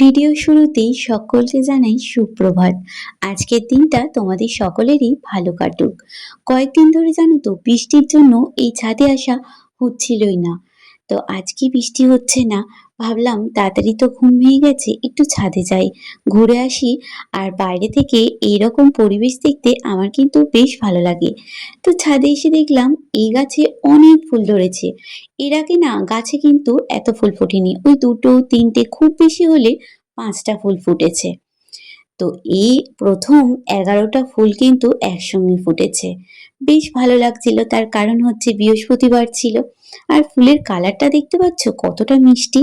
Video শুরুতেই সকলকে জানাই সুপ্রভাত। আজকের দিনটা তোমাদের সকলেরই ভালো কাটুক। কয়েকদিন ধরে জানো তো বৃষ্টির জন্য এই ছাদে আসা হচ্ছিলই না। তো আজকে বৃষ্টি হচ্ছে না। ভাবলাম তাড়াতাড়ি তো ঘুম ভেঙে গেছে, একটু ছাদে যাই। ঘুরে আসি আর বাইরে থেকে এইরকম পরিবেশ দেখতে আমার কিন্তু বেশ ভালো লাগে। তো ছাদে এসে দেখলাম এই গাছে অনেক ফুল ধরেছে। এর আগে না গাছে কিন্তু এত ফুল ফোটেনি। ওই দুটো, তিনটে খুব বেশি হলে পাঁচটা ফুল ফুটেছে। তো এই প্রথম এগারোটা ফুল কিন্তু একসঙ্গে ফুটেছে। বেশ ভালো লাগছিল। তার কারণ হচ্ছে বৃহস্পতিবার ছিল। আর ফুলের কালারটা দেখতে পাচ্ছ? কতটা মিষ্টি।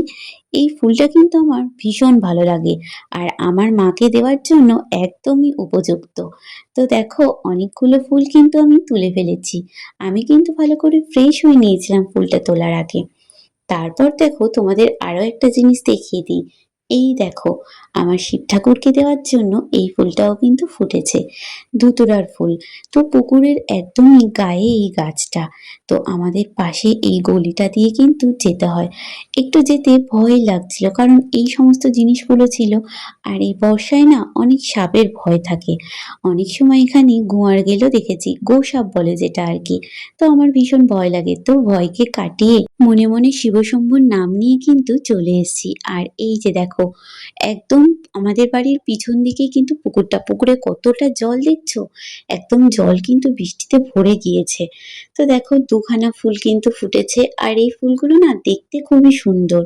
এই ফুলটা কিন্তু আমার ভীষণ ভালো লাগে আর আমার মাকে দেওয়ার জন্য একদমই উপযুক্ত। তো দেখো, অনেকগুলো ফুল কিন্তু আমি তুলে ফেলেছি। আমি কিন্তু ভালো করে ফ্রেশ হয়ে নিয়েছিলাম ফুলটা তোলার আগে। তারপর দেখো তোমাদের আরও একটা জিনিস দেখিয়ে দিই। এই দেখো আমার শিব ঠাকুরকে দেওয়ার জন্য এই ফুলটাও কিন্তু ফুটেছে। ধুতুরার ফুল। তো পুকুরের একদমই গায়ে এই গাছটা। তো আমাদের পাশে এই গলিটা দিয়ে কিন্তু যেতে হয়। একটু যেতে ভয় লাগছিল, কারণ এই সমস্ত জিনিসগুলো ছিল, আর এই বর্ষায় না অনেক সাপের ভয় থাকে। অনেক সময় এখানে গোয়ার গেলেও দেখেছি গো সাপ বলে যেটা আর কি। তো আমার ভীষণ ভয় লাগে। তো ভয়কে কাটিয়ে মনে মনে শিবশম্ভুর নাম নিয়ে কিন্তু চলে এসেছি। আর এই যে দেখো, একদম আমাদের বাড়ির পিছন দিকে কিন্তু পুকুরটা। পুকুরে কতটা জল দেখছ? একদম জল কিন্তু বৃষ্টিতে ভরে গিয়েছে। তো দেখো, দুখানা ফুল কিন্তু ফুটেছে। আর এই ফুলগুলো না দেখতে খুবই সুন্দর।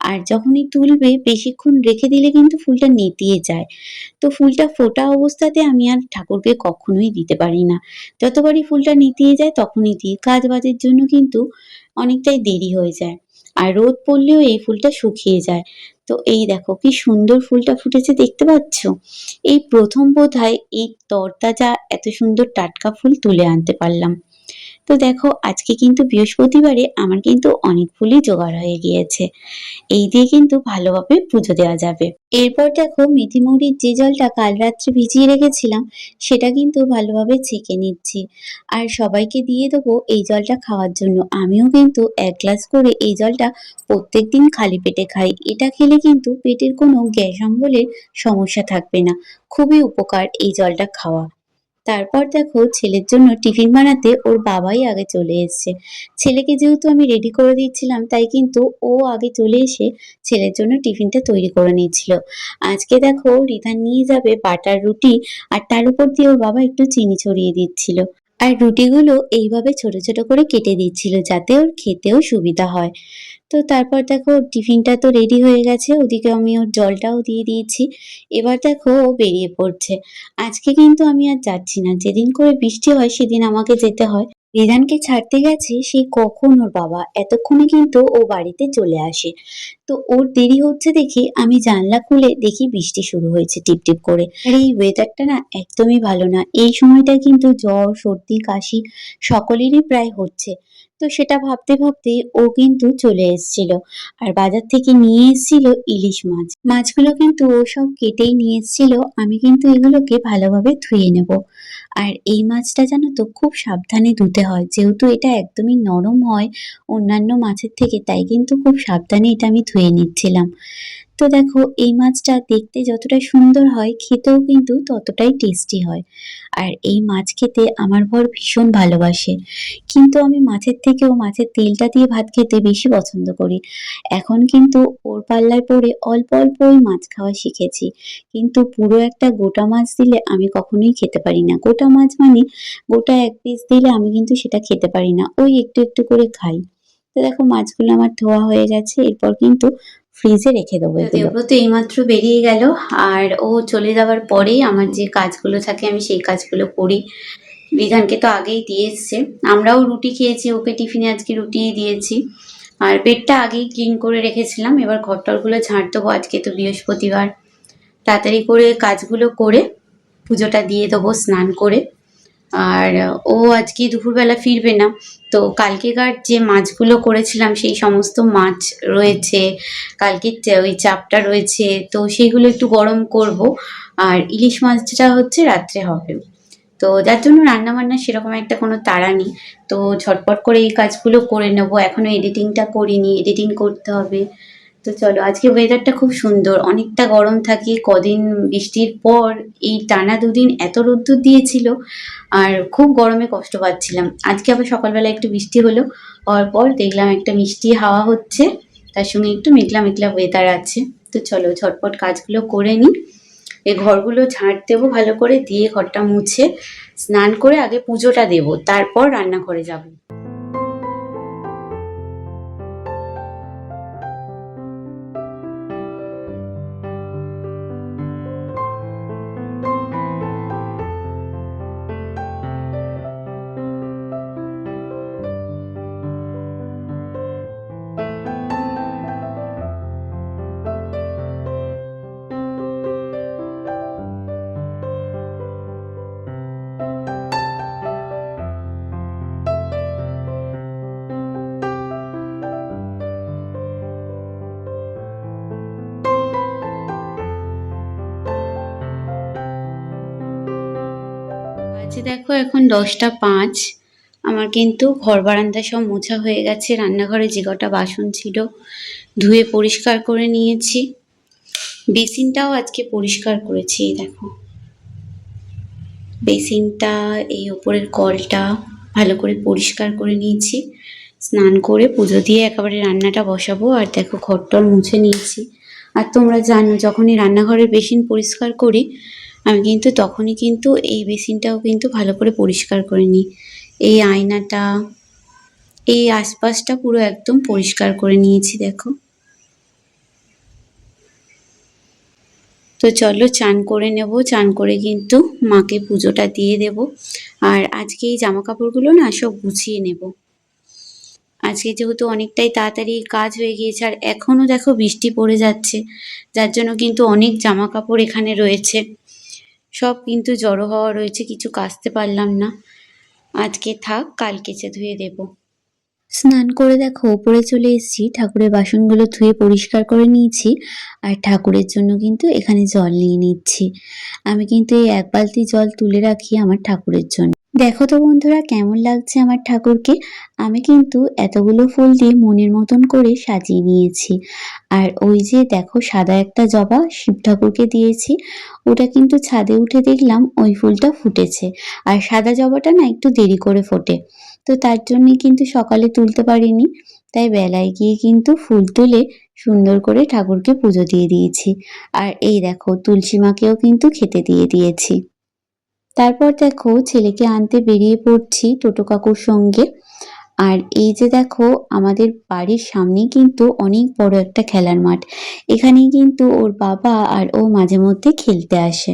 আর যখনই তুলবে, বেশিক্ষণ রেখে দিলে কিন্তু ফুলটা নেতিয়ে যায়। তো ফুলটা ফোটা অবস্থাতে আমি আর ঠাকুরকে কখনোই দিতে পারি না। যতবারই ফুলটা নেতিয়ে যায়, তখনই দিই। কাজ বাজের জন্য কিন্তু অনেকটাই দেরি হয়ে যায়। আর রোদ পড়লেও এই ফুলটা শুকিয়ে যায়। তো এই দেখো, কি সুন্দর ফুলটা ফুটেছে, দেখতে পাচ্ছ? এই প্রথম বোধহয় এই তরতাজা এত সুন্দর টাটকা ফুল তুলে আনতে পারলাম। তো দেখো, আজকে কিন্তু বৃহস্পতিবারে আমার কিন্তু অনেক ফুলই জোগাড় হয়ে গিয়েছে। এই দিয়ে কিন্তু ভালোভাবে পুজো দেওয়া যাবে। এরপর দেখো মেথি মৌরির যে জলটা কাল রাত্রে ভিজিয়ে রেখেছিলাম, সেটা কিন্তু ভালোভাবে ছেঁকে নিচ্ছি। আর সবাইকে দিয়ে দেবো এই জলটা খাওয়ার জন্য। আমিও কিন্তু এক গ্লাস করে এই জলটা প্রত্যেক দিন খালি পেটে খাই। এটা খেলে কিন্তু পেটের কোনো গ্যাস অম্বলের সমস্যা থাকবে না। খুবই উপকার এই জলটা খাওয়া। তারপর দেখো ছেলের জন্য টিফিন বানাতে ওর বাবাই আগে চলে এসছে। ছেলেকে যেহেতু আমি রেডি করে দিচ্ছিলাম তাই কিন্তু ও আগে চলে এসে ছেলের জন্য টিফিনটা তৈরি করে নিয়েছিল। আজকে দেখো রিধা নিয়ে যাবে বাটার রুটি আর তার উপর দিয়ে ওর বাবা একটু চিনি ছড়িয়ে দিচ্ছিল। আর রুটিগুলো এইভাবে ছোট ছোট করে কেটে দিচ্ছিল যাতে ওর খেতেও সুবিধা হয়। তো তারপর দেখো টিফিনটা তো রেডি হয়ে গেছে, ওদিকে আমি ওর জলটাও দিয়ে দিয়েছি। এবার দেখো ও বেরিয়ে পড়ছে। আজকে কিন্তু আমি আর যাচ্ছি না, যেদিন করে বৃষ্টি হয় সেদিন আমাকে যেতে হয়। রিধানকে ছাড়তে গেছে, সে কখন ওর বাবা? এতক্ষণে কিন্তু ও বাড়িতে চলে আসে। তো ওর দেরি হচ্ছে দেখে আমি জানলা খুলে দেখি বৃষ্টি শুরু হয়েছে টিপ টিপ করে। আর, এই ওয়েদারটা না একদমই ভালো না। এই সময়টা কিন্তু জ্বর, সর্দি, কাশি সকলেরই প্রায় হচ্ছে। তো সেটা ভাবতে ভাবতে ও কিন্তু চলে এসেছিল আর বাজার থেকে নিয়ে এসেছিল ইলিশ মাছ। মাছগুলো কিন্তু ও সব কেটেই নিয়ে এসেছিল। আমি কিন্তু এগুলোকে ভালোভাবে ধুয়ে নেব। আর এই মাছটা জানো তো খুব সাবধানে ধুতে হয়। যেহেতু এটা একদমই নরম হয় অন্যান্য মাছের থেকে, তাই কিন্তু খুব সাবধানে এটা আমি ধুয়ে নিচ্ছিলাম। তো দেখো, এই মাছটা দেখতে যতটা সুন্দর হয়, খেতেও কিন্তু ততটাই টেস্টি হয়। আর এই মাছ খেতে আমার বর ভীষণ ভালোবাসে। কিন্তু আমি মাছের থেকেও মাছের তেলটা দিয়ে ভাত খেতে বেশি পছন্দ করি। এখন কিন্তু ওর পাল্লায় পড়ে অল্প অল্প ওই মাছ খাওয়া শিখেছি। কিন্তু পুরো একটা গোটা মাছ দিলে আমি কখনোই খেতে পারি না। গোটা মাছ মানে গোটা এক পিস দিলে আমি কিন্তু সেটা খেতে পারি না। ওই একটু একটু করে খাই। তো দেখো, মাছগুলো আমার ধোয়া হয়ে গেছে। এরপর কিন্তু ফ্রিজে রেখে দেবো দেবব্রত এইমাত্র বেরিয়ে গেল, আর ও চলে যাওয়ার পরেই আমার যে কাজগুলো থাকে, আমি সেই কাজগুলো করি। বিধানকে তো আগেই দিয়ে এসছে। আমরাও রুটি খেয়েছি, ওকে টিফিনে আজকে রুটি দিয়েছি। আর পেটটা আগেই ক্লিন করে রেখেছিলাম। এবার ঘরটরগুলো ঝাঁট দেবো আজকে তো বৃহস্পতিবার। তাড়াতাড়ি করে কাজগুলো করে পুজোটা দিয়ে দেবো, স্নান করে। আর ও আজকে দুপুরবেলা ফিরবে না। তো কালকেকার যে মাছগুলো করেছিলাম, সেই সমস্ত মাছ রয়েছে। কালকে ওই চাপটা রয়েছে। তো সেইগুলো একটু গরম করব। আর ইলিশ মাছটা হচ্ছে রাত্রে হবে। তো যার জন্য রান্না বান্না সেরকম একটা কোনো তাড়া নেই। তো ঝটপট করে এই কাজগুলো করে নেব। এখনও এডিটিংটা করিনি। এডিটিং করতে হবে। তো চলো, আজকে ওয়েদারটা খুব সুন্দর। অনেকটা গরম থাকে, কদিন বৃষ্টির পর এই টানা দুদিন এত রোদ্দুর দিয়েছিল, আর খুব গরমে কষ্ট পাচ্ছিলাম। আজকে আবার সকালবেলা একটু বৃষ্টি হলো, হওয়ার পর দেখলাম একটা মিষ্টি হাওয়া হচ্ছে, তার সঙ্গে একটু মেঘলা মেঘলা ওয়েদার আছে। তো চলো, ঝটপট কাজগুলো করে নিই। এই ঘরগুলো ঝাঁট দেবো ভালো করে, দিয়ে ঘরটা মুছে, স্নান করে আগে পুজোটা দেবো, তারপর রান্নাঘরে যাব। দেখো, এখন দশটা পাঁচ। আমার কিন্তু ঘর বারান্দা সব মোছা হয়ে গেছে, রান্নাঘরে যে কটা বাসন ছিল ধুয়ে পরিষ্কার করে নিয়েছি। বেসিনটাও আজকে পরিষ্কার করেছি দেখো। বেসিনটা, এই ওপরের কলটা ভালো করে পরিষ্কার করে নিয়েছি। স্নান করে পুজো দিয়ে একেবারে রান্নাটা বসাবো, আর দেখো ঘরটর মুছে নিয়েছি। আর তোমরা জানো, যখনই রান্নাঘরের বেসিন পরিষ্কার করি আমি কিন্তু তখনই কিন্তু এই বেসিনটাও কিন্তু ভালো করে পরিষ্কার করে নিই। এই আয়নাটা, এই আশপাশটা পুরো একদম পরিষ্কার করে নিয়েছি, দেখো। তো চলো চান করে নেব, চান করে কিন্তু মাকে পুজোটা দিয়ে দেব। আর আজকে এই জামা কাপড়গুলো না সব গুছিয়ে নেব। আজকে যেহেতু অনেকটাই তাড়াতাড়ি কাজ হয়ে গিয়েছে, আর এখনও দেখো বৃষ্টি পড়ে যাচ্ছে, যার জন্য কিন্তু অনেক জামা কাপড় এখানে রয়েছে। সব কিন্তু জড়ো হওয়া রয়েছে, কিছু কাচতে পারলাম না। আজকে থাক, কাল কেচে ধুয়ে দেব। স্নান করে দেখো ওপরে চলে এসেছি। ঠাকুরের বাসনগুলো ধুয়ে পরিষ্কার করে নিয়েছি। আর ঠাকুরের জন্য কিন্তু এখানে জল নিয়ে নিচ্ছি। আমি কিন্তু এই এক বালতি জল তুলে রাখি আমার ঠাকুরের জন্য। দেখো তো বন্ধুরা, কেমন লাগছে আমার ঠাকুরকে? আমি কিন্তু এতগুলো ফুল দিয়ে মনের মতন করে সাজিয়ে নিয়েছি। আর ওই যে দেখো, সাদা একটা জবা শিব ঠাকুরকে দিয়েছি। ওটা কিন্তু ছাদে উঠে দেখলাম ওই ফুলটা ফুটেছে। আর সাদা জবাটা না একটু দেরি করে ফোটে। তো তার জন্যে কিন্তু সকালে তুলতে পারিনি। তাই বেলায় গিয়ে কিন্তু ফুল তুলে সুন্দর করে ঠাকুরকে পুজো দিয়ে দিয়েছি। আর এই দেখো, তুলসী মাকেও কিন্তু খেতে দিয়ে দিয়েছি। তারপর দেখো ছেলেকে আনতে বেরিয়ে পড়ছি টোটো কাকুর সঙ্গে। আর এই যে দেখো, আমাদের বাড়ির সামনেই কিন্তু অনেক বড় একটা খেলার মাঠ। এখানেই কিন্তু ওর বাবা আর ও মাঝে মধ্যে খেলতে আসে।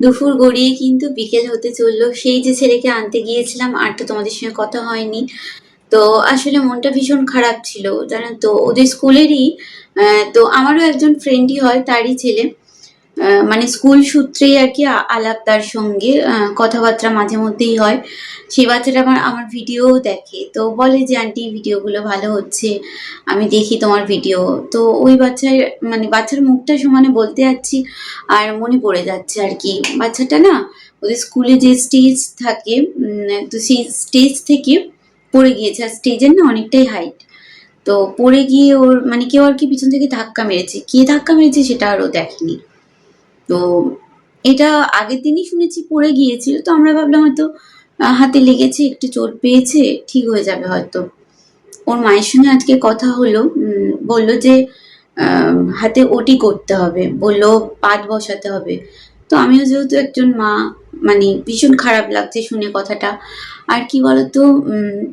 দুপুর গড়িয়ে কিন্তু বিকেল হতে চলল। সেই যে ছেলেকে আনতে গিয়েছিলাম, আর তো তোমাদের সঙ্গে কথা হয়নি। তো আসলে মনটা ভীষণ খারাপ ছিল, জানো তো। ওদের স্কুলেরই তো আমারও একজন ফ্রেন্ডই হয়, তারই ছেলে। মানে স্কুল সূত্রেই আর কি আলাপ তার সঙ্গে কথাবার্তা মাঝে মধ্যেই হয়। সেই বাচ্চাটা আমার আমার ভিডিও দেখে। তো বলে যে, আন্টি ভিডিওগুলো ভালো হচ্ছে। আমি দেখি তোমার ভিডিও তো ওই বাচ্চার মানে বাচ্চার মুখটা সমানে বলতে যাচ্ছি, আর মনে পড়ে যাচ্ছে আর কি। বাচ্চাটা না, ওদের স্কুলে যে স্টেজ থাকে তো সেই স্টেজ থেকে পড়ে গিয়েছে। আর স্টেজের না অনেকটাই হাইট তো পড়ে গিয়ে ওর মানে কেউ আর কি পিছন থেকে ধাক্কা মেরেছে। কে ধাক্কা মেরেছে সেটা আরও দেখেনি। তো এটা আগের দিনই শুনেছি পড়ে গিয়েছিল, তো আমরা ভাবলাম হয়তো হাতে লেগেছে, একটু চোট পেয়েছে, ঠিক হয়ে যাবে হয়তো। ওর মায়ের সঙ্গে আজকে কথা হলো বলল যে হাতে ওটি করতে হবে, বলল পাত বসাতে হবে। তো আমিও যেহেতু একজন মা মানে ভীষণ খারাপ লাগছে শুনে কথাটা। আর কি বলতো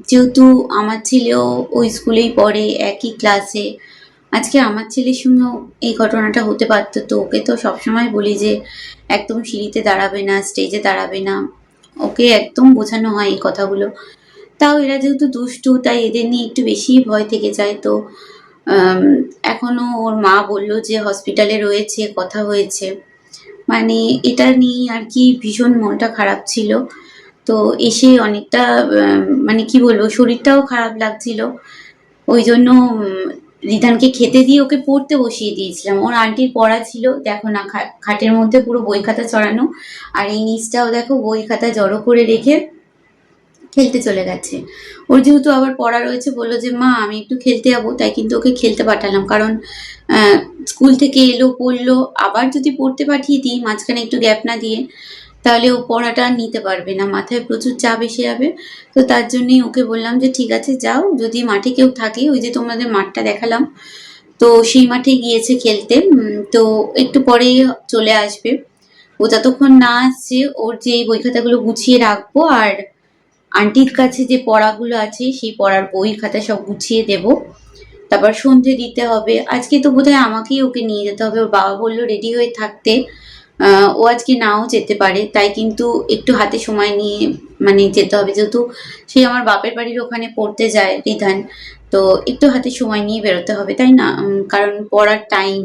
যেহেতু আমার ছেলেও ওই স্কুলেই পড়ে, একই ক্লাসে আজকে আমার ছেলের সঙ্গেও এই ঘটনাটা হতে পারতো, তো ওকে তো সবসময় বলি যে একদম সিঁড়িতে দাঁড়াবে না স্টেজে দাঁড়াবে না। ওকে একদম বোঝানো হয় এই কথাগুলো। তাও এরা যেহেতু দুষ্টু, তাই এদের নিয়ে একটু বেশিই ভয় থেকে যায়, তো এখনও ওর মা বলল যে হসপিটালে রয়েছে, কথা হয়েছে। মানে এটা নিয়ে আর কি ভীষণ মনটা খারাপ ছিল। তো এসে অনেকটা মানে কি বলব, শরীরটাও খারাপ লাগছিল। ওই জন্য রিধানকে খেতে দিয়ে ওকে পড়তে বসিয়ে দিয়েছিলাম। ওর আন্টির পড়া ছিল, দেখো না খাটের মধ্যে পুরো বই খাতা চড়ানো আর এই নিচটাও দেখো, বই খাতা জড়ো করে রেখে খেলতে চলে গেছে। ওর যেহেতু আবার পড়া রয়েছে, বলল যে, মা, আমি একটু খেলতে যাব। তাই কিন্তু ওকে খেলতে পাঠালাম। কারণ স্কুল থেকে এলো, পড়ল। আবার যদি পড়তে পাঠিয়ে দিই, মাঝখানে একটু গ্যাপ না দিয়ে তাহলে ও পড়াটা নিতে পারবে না, মাথায় প্রচুর চাপ এসে যাবে। তো তার জন্যই ওকে বললাম যে, ঠিক আছে, যাও, যদি মাঠে কেউ থাকে, ওই যে তোমাদের মাঠটা দেখালাম, তো সেই মাঠে গিয়েছে খেলতে তো একটু পরেই চলে আসবে। ও যতক্ষণ না আসছে, ওর যে বই খাতাগুলো গুছিয়ে রাখব আর আন্টির কাছে যে পড়াগুলো আছে, সেই পড়ার বই খাতা সব গুছিয়ে দেব। তারপর সন্ধে দিতে হবে। আজকে তো বোধহয় আমাকেই ওকে নিয়ে যেতে হবে। ওর বাবা বলল, রেডি হয়ে থাকতে। ও আজকে নাও যেতে পারে, তাই কিন্তু একটু হাতে সময় নিয়ে মানে যেতে হবে। যেহেতু সে আমার বাপের বাড়ির ওখানে পড়তে যায়, রিধান, তো একটু হাতে সময় নিয়ে বেরোতে হবে, তাই না? কারণ পড়ার টাইম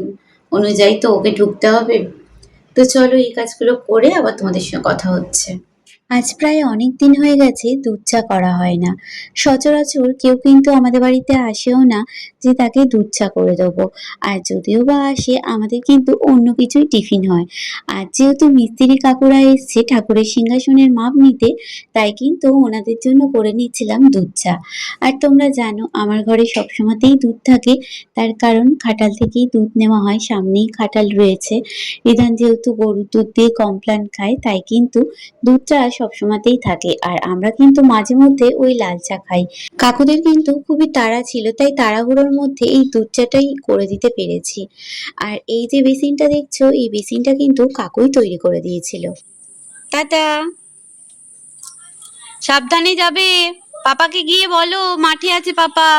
অনুযায়ী তো ওকে ঢুকতে হবে। তো চলো এই কাজগুলো করে আবার তোমাদের সঙ্গে কথা হচ্ছে। আজ প্রায় অনেক দিন হয়ে গেছে দুধ চা করা হয় না। সচরাচর কেউ কিন্তু আমাদের বাড়িতে আসেও না যে তাকে দুধ চা করে দেবো। আর যদিও বা আসে, আমাদের কিন্তু অন্য কিছুই টিফিন হয়। আর যেহেতু মিস্ত্রি কাকুরা এসছে ঠাকুরের সিংহাসনের মাপ নিতে, তাই কিন্তু ওনাদের জন্য করে নিচ্ছিলাম দুধ চা আর তোমরা জানো, আমার ঘরে সবসময়তেই দুধ থাকে। তার কারণ খাটাল থেকেই দুধ নেওয়া হয়, সামনেই খাটাল রয়েছে। রিধান যেহেতু গরুর দুধ দিয়ে কমপ্লান খায়, তাই কিন্তু দুধ চা সবসময়তেই থাকে। আর আমরা কিন্তু মাঝে মধ্যে ওই লাল চা খাই। কাকুদের কিন্তু খুবই তাড়া ছিল, তাই তাড়াহুড়োর মধ্যে এই দুধ চাটাই করে দিতে পেরেছি। আর এই যে বেসিনটা দেখছ, এই বেসিনটা কিন্তু কাকুই তৈরি করে দিয়েছিল। টাটা। সাবধানে যাবে। পাপাকে গিয়ে বলো, মাঠে আছে পাপা।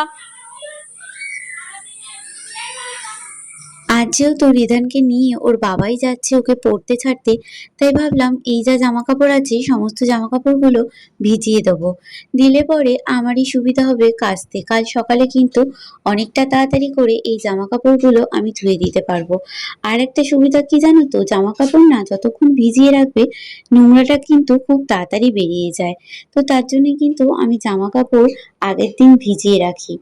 আজ যেহেতু রিধানকে নিয়ে ওর বাবাই যাচ্ছে ওকে পড়তে ছাড়তে, তাই ভাবলাম এই যা জামা কাপড় আছে, সমস্ত জামা কাপড়গুলো ভিজিয়ে দেবো। দিলে পরে আমারই সুবিধা হবে কাচতে। কাল সকালে কিন্তু অনেকটা তাড়াতাড়ি করে এই জামা কাপড়গুলো আমি ধুয়ে দিতে পারব। আর একটা সুবিধা কি জানো তো জামা কাপড় না যতক্ষণ ভিজিয়ে রাখবে, নোংরাটা কিন্তু খুব তাড়াতাড়ি বেরিয়ে যায়। তো তার জন্য কিন্তু আমি জামা কাপড় আগের দিন ভিজিয়ে রাখি।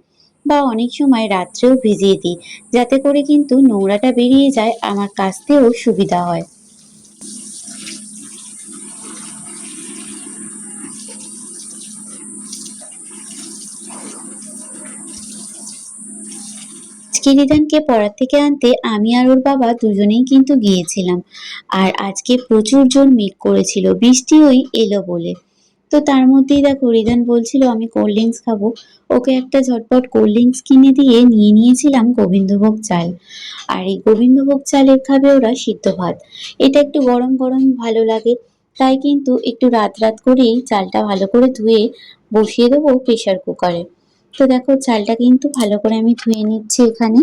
বা অনেক সময় রাত্রেও ভিজিয়ে দিই। যাতে করে কিন্তু নোংরাটা বেরিয়ে যায়, আমার কাচতেও সুবিধা হয়। আজকে পড়ার থেকে আনতে আমি আর ওর বাবা দুজনেই কিন্তু গিয়েছিলাম। আর আজকে প্রচুর জোর মেঘ করেছিল, বৃষ্টি ওই এলো বলে। তো তার মধ্যেই দেখো, রিদান বলছিল, আমি কোল্ড ড্রিঙ্কস খাব। ওকে একটা ঝটপট কোল্ড ড্রিঙ্কস কিনে দিয়ে নিয়ে নিয়েছিলাম গোবিন্দভোগ চাল। আর এই গোবিন্দভোগ চালের খাবে ওরা সিদ্ধ ভাত। এটা একটু গরম গরম ভালো লাগে, তাই কিন্তু একটু রাত রাত করেই চালটা ভালো করে ধুয়ে বসিয়ে দেবো প্রেশার কুকারে তো দেখো, চালটা কিন্তু ভালো করে আমি ধুয়ে নিচ্ছি এখানে।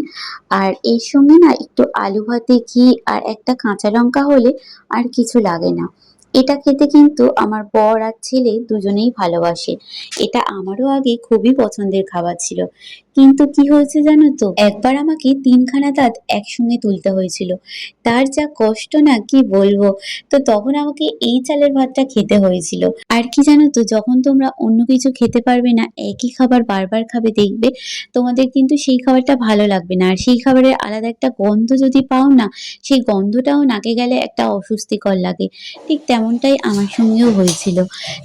আর এর সঙ্গে না একটু আলু ভাতে ঘি আর একটা কাঁচা লঙ্কা হলে আর কিছু লাগে না। এটা খেতে কিন্তু আমার বর আর ছেলে দুজনেই ভালোবাসে। এটা আমারও আগে খুবই পছন্দের খাবার ছিল। কিন্তু কি হয়েছে জানো তো? একবার আমাকে তিনখানা দাঁত একসঙ্গে তুলতে হয়েছিল। তার যা কষ্ট না, কি বলব? তো তখন আমাকে এই চালের ভাতটা খেতে হয়েছিল। আর কি জানো তো, যখন তোমরা অন্য কিছু খেতে পারবে না, একই খাবার বারবার খাবে, দেখবে তোমাদের কিন্তু সেই খাবারটা ভালো লাগবে না। আর সেই খাবারের আলাদা একটা গন্ধ যদি পাও না, সেই গন্ধটাও নাকে গেলে একটা অস্বস্তিকর লাগে। ঠিক তেমনটাই আমার সঙ্গেও হয়েছিল।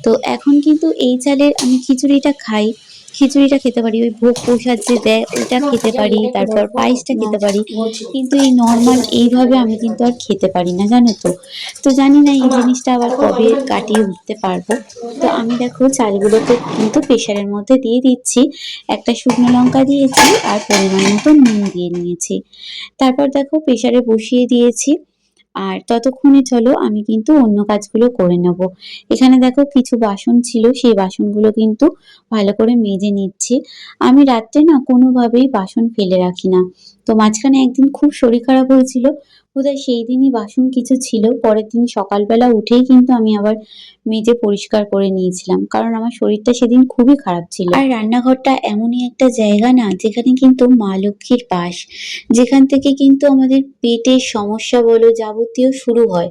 তো এখন কিন্তু এই চালের আমি খিচুড়িটা খাই। খিচুড়িটা খেতে পারি, ওই ভোগ প্রসাদ যে দেয় ওটা খেতে পারি, তারপর পায়েসটা খেতে পারি। কিন্তু এই নর্মাল এইভাবে আমি কিন্তু আর খেতে পারি না, জানো তো? তো জানি না এই জিনিসটা আবার কবে কাটিয়ে উঠতে পারব। তো আমি দেখো চালগুলোকে কিন্তু প্রেশারের মধ্যে দিয়ে দিচ্ছি। একটা শুকনো লঙ্কা দিয়েছি আর পরিমাণ মতো নুন দিয়ে নিয়েছি। তারপর দেখো প্রেশারে বসিয়ে দিয়েছি। আর ততক্ষণে চলো আমি কিন্তু অন্য কাজগুলো করে নেব। এখানে দেখো কিছু বাসন ছিল, সেই বাসনগুলো কিন্তু ভালো করে মেজে নিচ্ছি। আমি রাত্রে না কোনোভাবেই বাসন ফেলে রাখি না। তো মাঝখানে একদিন খুব শরীর খারাপ হয়েছিল বোধহয় সেই দিনই বাসন কিছু ছিল। পরের দিন সকালবেলা উঠেই কিন্তু আমি আবার মেজে পরিষ্কার করে নিয়েছিলাম। কারণ আমার শরীরটা সেদিন খুবই খারাপ ছিল। আর রান্নাঘরটা এমনই একটা জায়গা না, যেখানে কিন্তু মা লক্ষ্মীর বাস, যেখান থেকে কিন্তু আমাদের পেটের সমস্যা বলো যাবতীয় শুরু হয়।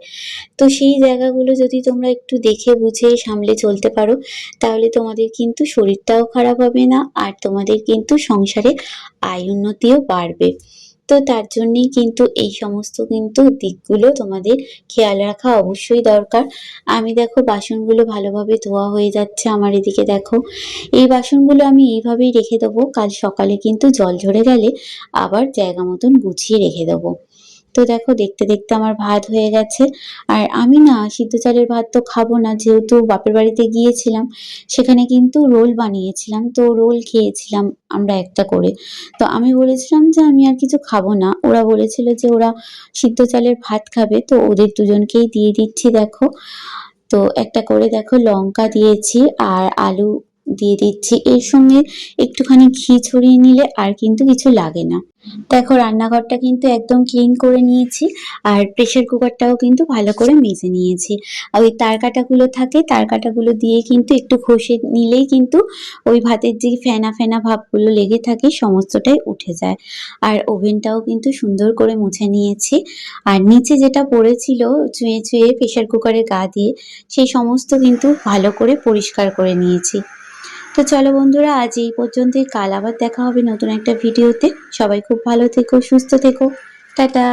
তো সেই জায়গাগুলো যদি তোমরা একটু দেখে বুঝে সামলে চলতে পারো, তাহলে তোমাদের কিন্তু শরীরটাও খারাপ হবে না, আর তোমাদের কিন্তু সংসারে আয় উন্নতিও বাড়বে। তো তার জন্যে কিন্তু এই সমস্ত কিন্তু দিকগুলো তোমাদের খেয়াল রাখা অবশ্যই দরকার। আমি দেখো বাসনগুলো ভালোভাবে ধোয়া হয়ে যাচ্ছে আমার এদিকে দেখো। এই বাসনগুলো আমি এইভাবেই রেখে দেবো, কাল সকালে কিন্তু জল ঝরে গেলে আবার জায়গা মতন গুছিয়ে রেখে দেবো। তো দেখো, দেখতে দেখতে আমার ভাত হয়ে গেছে। আর আমি না, সিদ্ধ চালের ভাত তো খাব না, যেহেতু বাপের বাড়িতে গিয়েছিলাম, সেখানে কিন্তু রোল বানিয়েছিলাম। তো রোল খেয়েছিলাম আমরা একটা করে। তো আমি বলেছিলাম যে, আমি আর কিছু খাব না। ওরা বলেছিল যে, ওরা সিদ্ধ চালের ভাত খাবে। তো ওদের দুজনকেই দিয়ে দিচ্ছি, দেখো। তো একটা করে, দেখো, লঙ্কা দিয়েছি আর আলু দিয়ে দিচ্ছি। এর সঙ্গে একটুখানি ঘি ছড়িয়ে নিলে আর কিন্তু কিছু লাগে না। দেখো, রান্নাঘরটা কিন্তু একদম ক্লিন করে নিয়েছি আর প্রেশার কুকারটাও কিন্তু ভালো করে মেজে নিয়েছি। আর ওই তার কাটাগুলো থাকে তার কাটাগুলো দিয়ে কিন্তু একটু ঘষে নিলেই কিন্তু ওই ভাতের যে ফেনা ফেনা ভাবগুলো লেগে থাকে, সমস্তটাই উঠে যায়। আর ওভেনটাও কিন্তু সুন্দর করে মুছে নিয়েছি। আর নিচে যেটা পড়েছিল চুয়ে চুয়ে প্রেশার কুকারে গা দিয়ে, সেই সমস্ত কিন্তু ভালো করে পরিষ্কার করে নিয়েছি। তো চলো বন্ধুরা, আজ এই পর্যন্তই। কাল আবার দেখা হবে নতুন একটা ভিডিওতে। সবাই খুব ভালো থেকো, সুস্থ থেকো। টাটা।